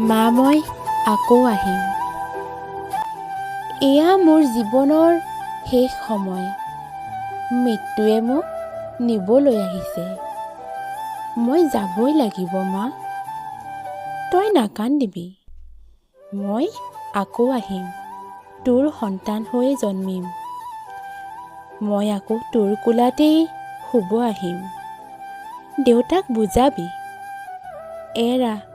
মা মই আকৌ আহিম। এয়া মোৰ জীৱনৰ শেষ সময়। মৃত্যুৱে মোক নিবলৈ আহিছে। মই যাবই লাগিব মা। তই নাকান্দিবি। মই আকৌ আহিম। তোৰ সন্তান হৈয়ে জন্মিম। মই আকৌ তোৰ কোলাতেই শুব আহিম। দেউতাক বুজাবি। এৰা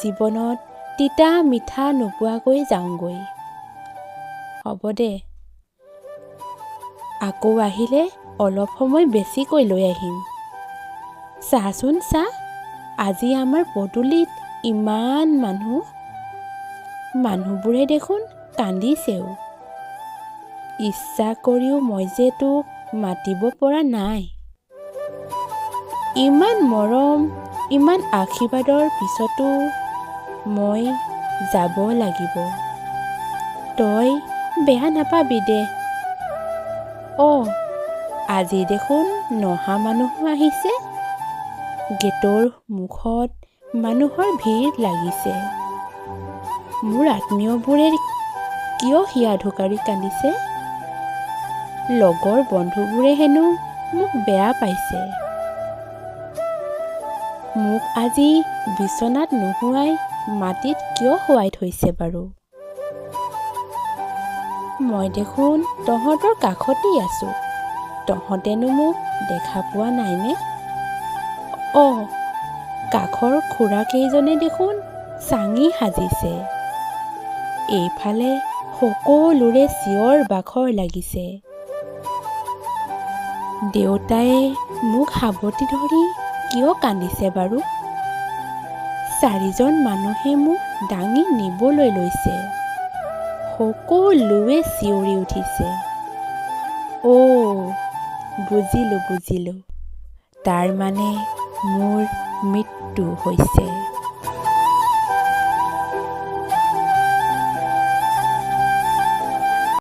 জীৱনত তিতা মিঠা নোপোৱাকৈ যাওঁগৈ। হ'ব দে। আকৌ আহিলে অলপ সময় বেছিকৈ লৈ আহিম। চাচোন চা আজি আমাৰ পদূলিত ইমান মানুহ। মানুহবোৰে দেখোন কান্দিছেও। ইচ্ছা কৰিও মই যে তোক মাতিব পৰা নাই। ইমান মৰম ইমান আশীৰ্বাদৰ পিছতো মই যাব লাগিব। তই বেয়া নাপাবি দে। অঁ আজি দেখোন নহা মানুহো আহিছে। গেটৰ মুখত মানুহৰ ভিৰ লাগিছে। মোৰ আত্মীয়বোৰে কিয় হিয়া ঢুকাৰি কান্দিছে? লগৰ বন্ধুবোৰে হেনো মোক বেয়া পাইছে। মোক আজি বিচনাত নোহোৱাই মাটিত কিয় শুৱাই থৈছে বাৰু? মই দেখোন তহঁতৰ কাষতেই আছোঁ। তহঁতেনো মোক দেখা পোৱা নাইনে? অঁ কাষৰ খুৰাকেইজনে দেখোন চাঙি সাজিছে। এইফালে সকলোৰে চিঞৰ বাখৰ লাগিছে। দেউতাই মোক সাৱটি ধৰি কিয় কান্দিছে বাৰু? চাৰিজন মানুহে মোক দাঙি নিবলৈ লৈছে। সকলোৱে চিঞৰি উঠিছে। অ' বুজিলোঁ বুজিলোঁ। তাৰ মানে মোৰ মৃত্যু হৈছে।